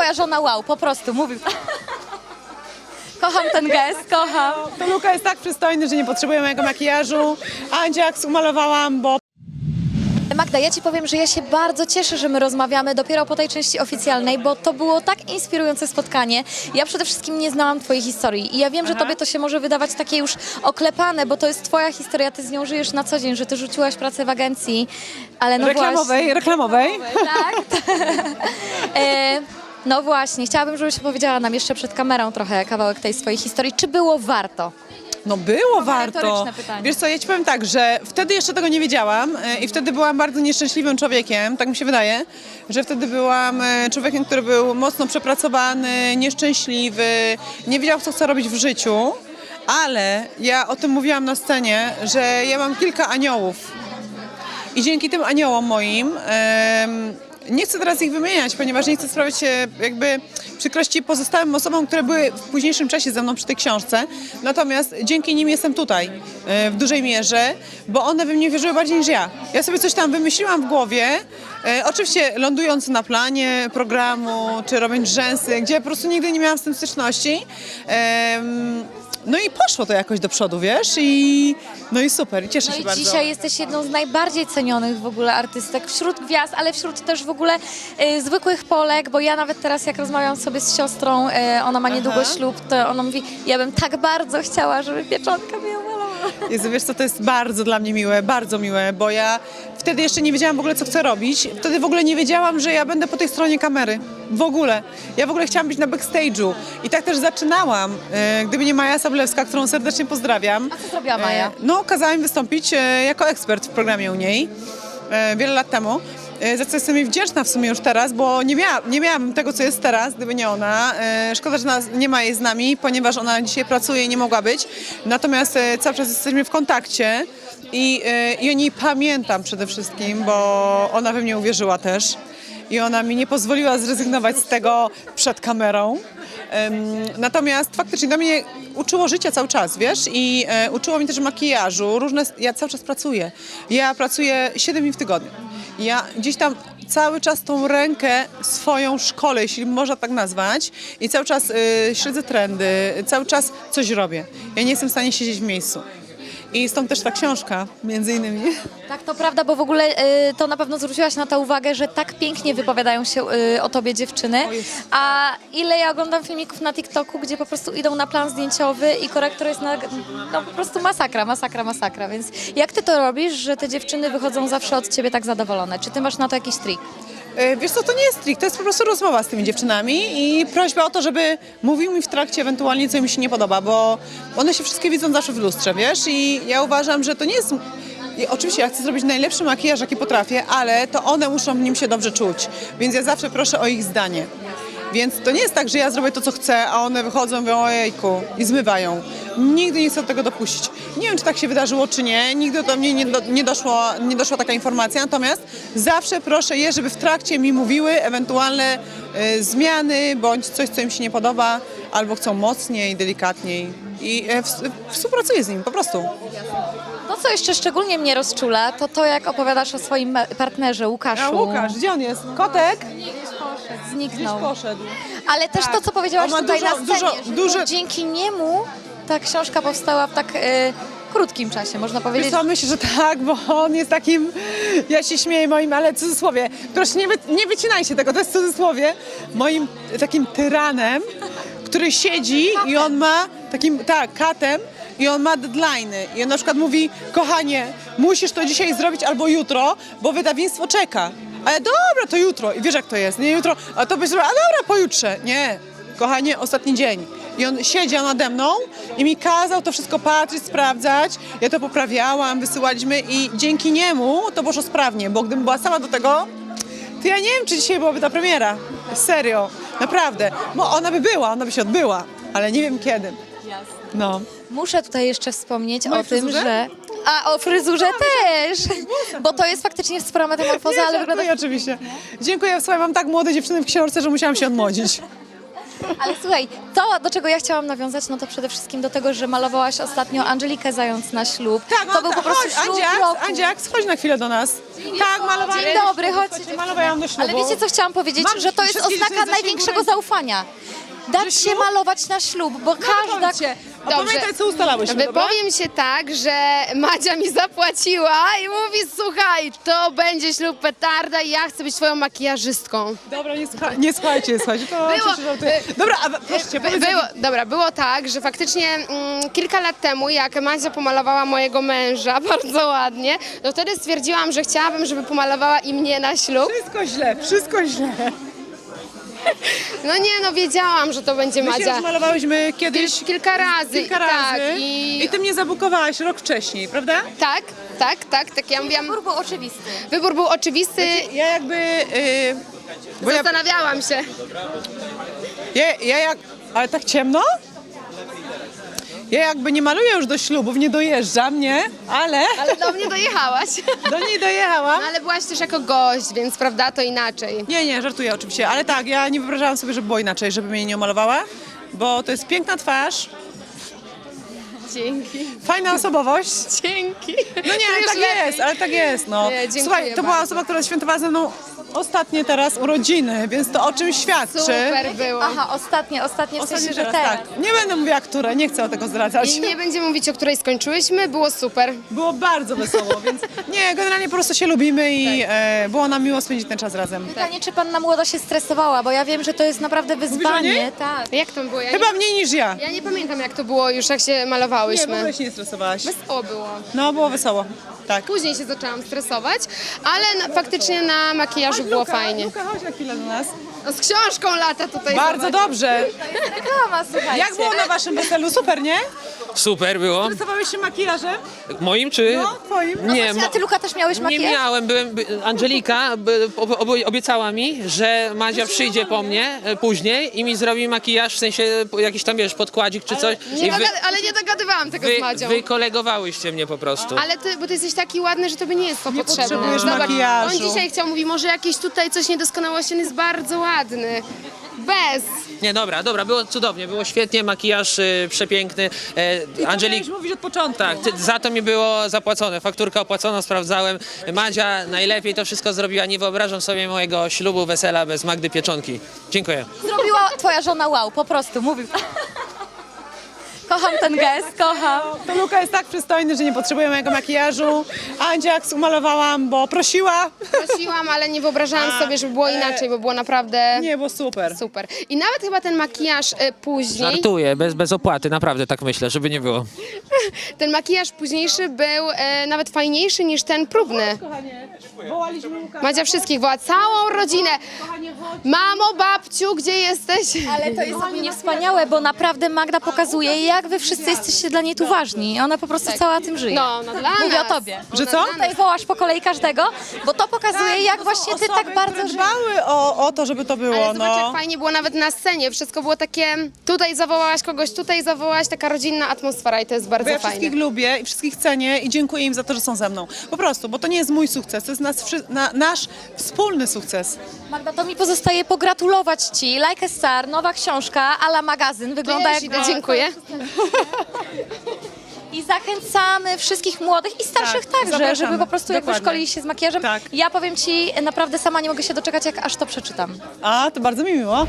twoja żona wow, po prostu, mówił. Kocham ten gest, kocham. To Luka jest tak przystojny, że nie potrzebuje mojego makijażu. Andziaks umalowałam, bo Magda, ja Ci powiem, że ja się bardzo cieszę, że my rozmawiamy dopiero po tej części oficjalnej, bo to było tak inspirujące spotkanie. Ja przede wszystkim nie znałam Twojej historii i ja wiem, że. Tobie to się może wydawać takie już oklepane, bo to jest Twoja historia, Ty z nią żyjesz na co dzień, że Ty rzuciłaś pracę w agencji, ale no reklamowej, reklamowej. właśnie... Tak? e, no właśnie, chciałabym, żebyś powiedziała nam jeszcze przed kamerą trochę kawałek tej swojej historii. Czy było warto? No było warto. retoryczne pytanie. Wiesz co, ja ci powiem tak, że wtedy jeszcze tego nie wiedziałam e, i wtedy byłam bardzo nieszczęśliwym człowiekiem, tak mi się wydaje, że wtedy byłam e, człowiekiem, który był mocno przepracowany, nieszczęśliwy, nie wiedział, co chce robić w życiu, ale ja o tym mówiłam na scenie, że ja mam kilka aniołów i dzięki tym aniołom moim, em, nie chcę teraz ich wymieniać, ponieważ nie chcę sprawiać jakby przykrości pozostałym osobom, które były w późniejszym czasie ze mną przy tej książce. Natomiast dzięki nim jestem tutaj e, w dużej mierze, bo one we mnie wierzyły bardziej niż ja. Ja sobie coś tam wymyśliłam w głowie, e, oczywiście lądując na planie programu, czy robiąc rzęsy, gdzie po prostu nigdy nie miałam z tym styczności. No i poszło to jakoś do przodu, wiesz, i no i super, i cieszę No się i bardzo. dzisiaj jesteś jedną z najbardziej cenionych w ogóle artystek wśród gwiazd, ale wśród też w ogóle y, zwykłych Polek, bo ja nawet teraz jak rozmawiam sobie z siostrą, y, ona ma niedługo ślub, to ona mówi, ja bym tak bardzo chciała, żeby pieczątka mi omalowała. Jezu, wiesz co, to jest bardzo dla mnie miłe, bardzo miłe, bo ja wtedy jeszcze nie wiedziałam w ogóle, co chcę robić. Wtedy w ogóle nie wiedziałam, że ja będę po tej stronie kamery. W ogóle. Ja w ogóle chciałam być na backstage'u. I tak też zaczynałam. E, Gdyby nie Maja Sablewska, którą serdecznie pozdrawiam. A co zrobiła Maja? E, No, kazała mi wystąpić e, jako ekspert w programie u niej e, wiele lat temu. E, Za co jestem jej wdzięczna w sumie już teraz, bo nie, miała, nie miałabym tego, co jest teraz, gdyby nie ona. E, Szkoda, że nie ma jej z nami, ponieważ ona dzisiaj pracuje i nie mogła być. Natomiast e, cały czas jesteśmy w kontakcie i, e, i o niej pamiętam przede wszystkim, bo ona we mnie uwierzyła też. I ona mi nie pozwoliła zrezygnować z tego przed kamerą. Natomiast faktycznie do mnie uczyło życia cały czas, wiesz, i e, uczyło mnie też makijażu, różne, ja cały czas pracuję. Ja pracuję 7 dni w tygodniu. Ja gdzieś tam cały czas tą rękę swoją szkole, jeśli można tak nazwać, i cały czas y, śledzę trendy, cały czas coś robię. Ja nie jestem w stanie siedzieć w miejscu. I stąd też ta książka, między innymi. Tak, to prawda, bo w ogóle y, to na pewno zwróciłaś na to uwagę, że tak pięknie wypowiadają się y, o tobie dziewczyny. A ile ja oglądam filmików na TikToku, gdzie po prostu idą na plan zdjęciowy i korektor jest na, no po prostu masakra, masakra, masakra. Więc jak ty to robisz, że te dziewczyny wychodzą zawsze od ciebie tak zadowolone? Czy ty masz na to jakiś trik? E, Wiesz co, to nie jest trik, to jest po prostu rozmowa z tymi dziewczynami i prośba o to, żeby mówił mi w trakcie ewentualnie, co mi się nie podoba, bo one się wszystkie widzą zawsze w lustrze, wiesz, i ja uważam, że to nie jest... I oczywiście ja chcę zrobić najlepszy makijaż, jaki potrafię, ale to one muszą w nim się dobrze czuć, więc ja zawsze proszę o ich zdanie. Więc to nie jest tak, że ja zrobię to, co chcę, a one wychodzą i mówią ojejku i zmywają. Nigdy nie chcę do tego dopuścić. Nie wiem, czy tak się wydarzyło, czy nie. Nigdy do mnie nie, do, nie, doszło, nie doszła taka informacja. Natomiast zawsze proszę je, żeby w trakcie mi mówiły ewentualne e, zmiany, bądź coś, co im się nie podoba, albo chcą mocniej, delikatniej. I e, w, współpracuję z nimi, po prostu. To, co jeszcze szczególnie mnie rozczula, to to, jak opowiadasz o swoim partnerze Łukaszu. A Łukasz, gdzie on jest? Kotek? Zniknął. Poszedł. Ale też to, co powiedziałaś On ma tutaj dużo- na scenie, dużo- że duże- to dzięki niemu ta książka powstała w tak e, krótkim czasie, można Wiesz powiedzieć. co, myślę, że tak, bo on jest takim, ja się śmieję moim, ale cudzysłowie, proszę nie, wy, nie wycinajcie tego, to jest cudzysłowie, moim takim tyranem, który siedzi i on ma takim, tak, katem i on ma deadline'y i on na przykład mówi, kochanie, musisz to dzisiaj zrobić albo jutro, bo wydawnictwo czeka. A ja, dobra, to jutro. I wiesz jak to jest, nie jutro, a to byś a dobra, pojutrze. Nie, kochanie, ostatni dzień. I on siedział nade mną i mi kazał to wszystko patrzeć, sprawdzać. Ja to poprawiałam, wysyłaliśmy i dzięki niemu to poszło sprawnie, bo gdybym była sama do tego, to ja nie wiem, czy dzisiaj byłaby ta premiera. Serio, naprawdę. Bo ona by była, ona by się odbyła, ale nie wiem kiedy. No. Muszę tutaj jeszcze wspomnieć Mojej o tym, że... A o fryzurze też! Bo to jest faktycznie spora metamorfoza, ale wygląda... żartuję oczywiście. Dziękuję, słuchaj, mam tak młode dziewczyny w książce, że musiałam się odmłodzić. Ale słuchaj, to do czego ja chciałam nawiązać, no to przede wszystkim do tego, że malowałaś ostatnio Angelikę Zając na ślub. no to był po prostu chodź, ślub Andziaks, roku. Andziaks, chodź na chwilę do nas. Tak, malowałam. Dzień dobry, chodźcie. Malowałam do ślubu. Ale wiecie co chciałam powiedzieć? Mam że to jest wszystkie oznaka dziewczyny największego zaufania. Dać się ślub? malować na ślub, bo każda... Każda... Pamiętaj, co ustalałyśmy, dobra? Wypowiem się tak, że Madzia mi zapłaciła i mówi, słuchaj, to będzie ślub petarda i ja chcę być twoją makijażystką. Dobra, nie, słucha, nie słuchajcie, słuchajcie, to Było- oczywiście żartuję. Dobra, a proszę cię, By, powiedz, było, dobra, było tak, że faktycznie mm, kilka lat temu, jak Madzia pomalowała mojego męża bardzo ładnie, to wtedy stwierdziłam, że chciałabym, żeby pomalowała i mnie na ślub. wszystko źle, wszystko źle. No nie, no wiedziałam, że to będzie My się Madzia. już malowałyśmy kiedyś Kil- kilka razy, kilka tak, razy i- i ty mnie zabukowałaś rok wcześniej, prawda? Tak, tak, tak, tak, ja mówiłam. Wybór był oczywisty. Wybór był oczywisty, Ja jakby... Yy, bo ja, zastanawiałam się. ja, ja jak... Ale tak ciemno? Ja jakby nie maluję już do ślubów, nie dojeżdżam, nie? Ale Ale do mnie dojechałaś. do niej dojechałam. No, ale byłaś też jako gość, więc prawda, to inaczej. Nie, nie, żartuję oczywiście, ale tak, ja nie wyobrażałam sobie, żeby było inaczej, żeby mnie nie omalowała, bo to jest piękna twarz, Dzięki. fajna osobowość. Dzięki. No nie, ale tak jest, ale tak jest, no. Nie, dziękuję Słuchaj, to była bardzo. osoba, która świętowała ze mną ostatnie teraz urodziny, więc to o czym świadczy. Super było. Aha, ostatnie, ostatnie w sensie, Ostatnie że teraz, teraz. tak. Nie będę mówiła, które, nie chcę o tego zdradzać. I nie będziemy mówić, o której skończyłyśmy, było super. Było bardzo wesoło, więc nie, generalnie po prostu się lubimy i e, było nam miło spędzić ten czas razem. Pytanie, czy panna młoda się stresowała, bo ja wiem, że to jest naprawdę wyzwanie. niej? Tak. Jak tam było? Ja Chyba nie, mniej niż ja. ja nie pamiętam, jak to było już, jak się Nie, w malowałyśmy. ogóle się nie stresowałaś. Wesoło było. No, było wesoło, tak. Później się zaczęłam stresować, ale na, faktycznie na makijażu było Luka, fajnie. Luka, chodź na chwilę do nas. No, z książką lata tutaj. Bardzo dobrze. Reklama, słuchajcie. Jak było na waszym weselu? Super, nie? Super było. Stresowałeś się makijażem? Moim czy? No, twoim. Nie, A mo- ty, Luka, też miałeś nie makijaż? miałem. Byłem, by, Angelika by, ob, ob, obiecała mi, że Madzia przyjdzie po mnie e, później i mi zrobi makijaż, w sensie jakiś tam, wiesz, podkładzik czy coś. Nie wy, dogad- ale nie dogadywałam tego wy, z Madzią. wykolegowałyście mnie po prostu. Ale ty, bo ty jesteś taki ładny, że tobie nie jest to potrzebne. potrzebujesz makijażu. on dzisiaj chciał, mówi, może jakieś tutaj coś niedoskonałości, on jest bardzo ładny. Bez. Nie, dobra, dobra, było cudownie, było świetnie, makijaż y, przepiękny. E, Angelik... Mówić od początku. Tak, ty, za to mi było zapłacone. Fakturka opłacona, sprawdzałem. Madzia najlepiej to wszystko zrobiła. Nie wyobrażam sobie mojego ślubu, wesela bez Magdy Pieczonki. Dziękuję. Zrobiła twoja żona wow, po prostu, mówię. Kocham ten gest, kocham. To Luka jest tak przystojny, że nie potrzebuje mojego makijażu. Andziaks umalowałam, bo prosiła. Prosiłam, ale nie wyobrażałam sobie, żeby było inaczej, bo było naprawdę Nie, było super. super. I nawet chyba ten makijaż e, później, Żartuję, bez, bez opłaty, naprawdę tak myślę, żeby nie było. ten makijaż późniejszy był e, nawet fajniejszy niż ten próbny. Kochanie, wołaliśmy Luka. Madzia wszystkich woła, całą rodzinę. Mamo, babciu, gdzie jesteś? Ale to jest ogólnie wspaniałe, bo naprawdę Magda pokazuje, jak wy wszyscy jesteście dla niej tu ważni. Ona po prostu cała tym żyje. No, no dla Mówię nas. o tobie. Że co? Tutaj wołasz po kolei każdego, bo to pokazuje, jak właśnie ty tak bardzo żyjesz. dbały o, o to, żeby to było. Ale zobacz, no. jak fajnie było nawet na scenie. Wszystko było takie, tutaj zawołałaś kogoś, tutaj zawołałaś, taka rodzinna atmosfera i to jest Bo bardzo ja fajne. wszystkich lubię i wszystkich cenię i dziękuję im za to, że są ze mną. Po prostu, bo to nie jest mój sukces, to jest nas, wszy- na, nasz wspólny sukces. Magda, to mi pozostaje pogratulować ci. Like a Star, nowa książka, ala magazyn. Wygląda jak... dziękuję. I zachęcamy wszystkich młodych i starszych Tak, także, zapraszamy. żeby po prostu jak Dokładnie. wyszkolili się z makijażem. Tak. Ja powiem ci, naprawdę sama nie mogę się doczekać, jak aż to przeczytam. A, to bardzo mi miło.